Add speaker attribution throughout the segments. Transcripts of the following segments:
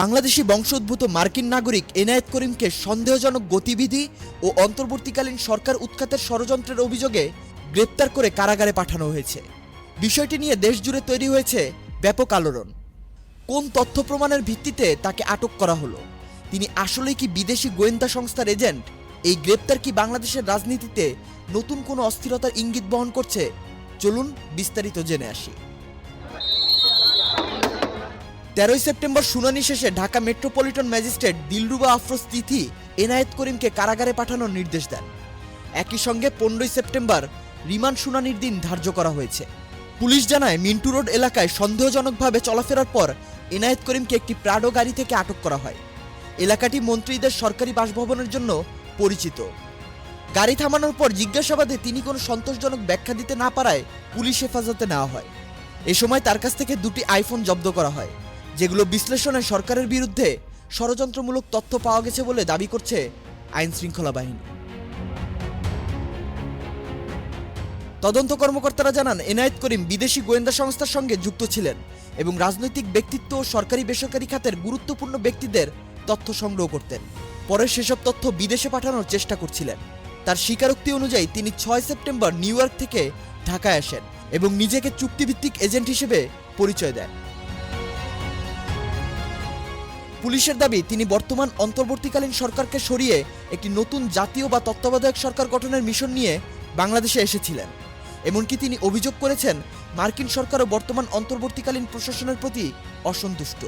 Speaker 1: বাংলাদেশি বংশোদ্ভূত মার্কিন নাগরিক এনায়েত করিমকে সন্দেহজনক গতিবিধি ও অন্তর্বর্তীকালীন সরকার উৎখাতের ষড়যন্ত্রের অভিযোগে গ্রেপ্তার করে কারাগারে পাঠানো হয়েছে। বিষয়টি নিয়ে দেশজুড়ে তৈরি হয়েছে ব্যাপক আলোড়ন। কোন তথ্য প্রমাণের ভিত্তিতে তাকে আটক করা হলো? তিনি আসলেই কি বিদেশি গোয়েন্দা সংস্থার এজেন্ট? এই গ্রেপ্তার কি বাংলাদেশের রাজনীতিতে নতুন কোনো অস্থিরতার ইঙ্গিত বহন করছে? চলুন বিস্তারিত জেনে আসি। তেরোই সেপ্টেম্বর শুনানি শেষে ঢাকা মেট্রোপলিটন ম্যাজিস্ট্রেট দিলরুবা আফরোজ তিথি এনায়েত করিমকে কারাগারে পাঠানোর নির্দেশ দেন। একই সঙ্গে পনেরোই সেপ্টেম্বর রিমান্ড শুনানির দিন ধার্য করা হয়েছে। পুলিশ জানায়, মিন্টু রোড এলাকায় সন্দেহজনকভাবে চলাফেরার পর এনায়েত করিমকে একটি প্রাডো গাড়ি থেকে আটক করা হয়। এলাকাটি মন্ত্রীদের সরকারি বাসভবনের জন্য পরিচিত। গাড়ি থামানোর পর জিজ্ঞাসাবাদে তিনি কোনো সন্তোষজনক ব্যাখ্যা দিতে না পারায় পুলিশ হেফাজতে নেওয়া হয়। এ সময় তার কাছ থেকে দুটি আইফোন জব্দ করা হয়। যেগুলো বিশ্লেষণে সরকারের বিরুদ্ধে ষড়যন্ত্রমূলক তথ্য পাওয়া গেছে বলে দাবি করছে আইন শৃঙ্খলা বাহিনী। তদন্ত কর্মকর্তারা জানান, এনায়েত করিম বিদেশি গোয়েন্দা সংস্থার সঙ্গে যুক্ত ছিলেন এবং রাজনৈতিক ব্যক্তিত্ব ও সরকারি বেসরকারি খাতের গুরুত্বপূর্ণ ব্যক্তিদের তথ্য সংগ্রহ করতেন। পরে সেসব তথ্য বিদেশে পাঠানোর চেষ্টা করছিলেন। তার স্বীকারোক্তি অনুযায়ী তিনি ছয় সেপ্টেম্বর নিউ থেকে ঢাকায় আসেন এবং নিজেকে চুক্তিভিত্তিক এজেন্ট হিসেবে পরিচয় দেন। পুলিশের দাবি, তিনি বর্তমান অন্তর্বর্তীকালীন সরকারকে সরিয়ে একটি নতুন জাতীয় বা তত্ত্বাবধায়ক সরকার গঠনের মিশন নিয়ে বাংলাদেশে এসেছিলেন। এমনকি তিনি অভিযোগ করেছেন, মার্কিন সরকারও বর্তমান অন্তর্বর্তীকালীন প্রশাসনের প্রতি অসন্তুষ্ট।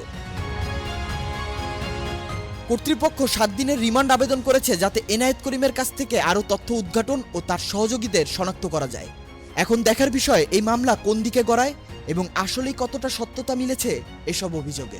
Speaker 1: কর্তৃপক্ষ সাত দিনের রিমান্ড আবেদন করেছে যাতে এনায়েত করিমের কাছ থেকে আরও তথ্য উদ্ঘাটন ও তার সহযোগীদের শনাক্ত করা যায়। এখন দেখার বিষয়, এই মামলা কোন দিকে গড়ায় এবং আসলেই কতটা সত্যতা মিলেছে এসব অভিযোগে।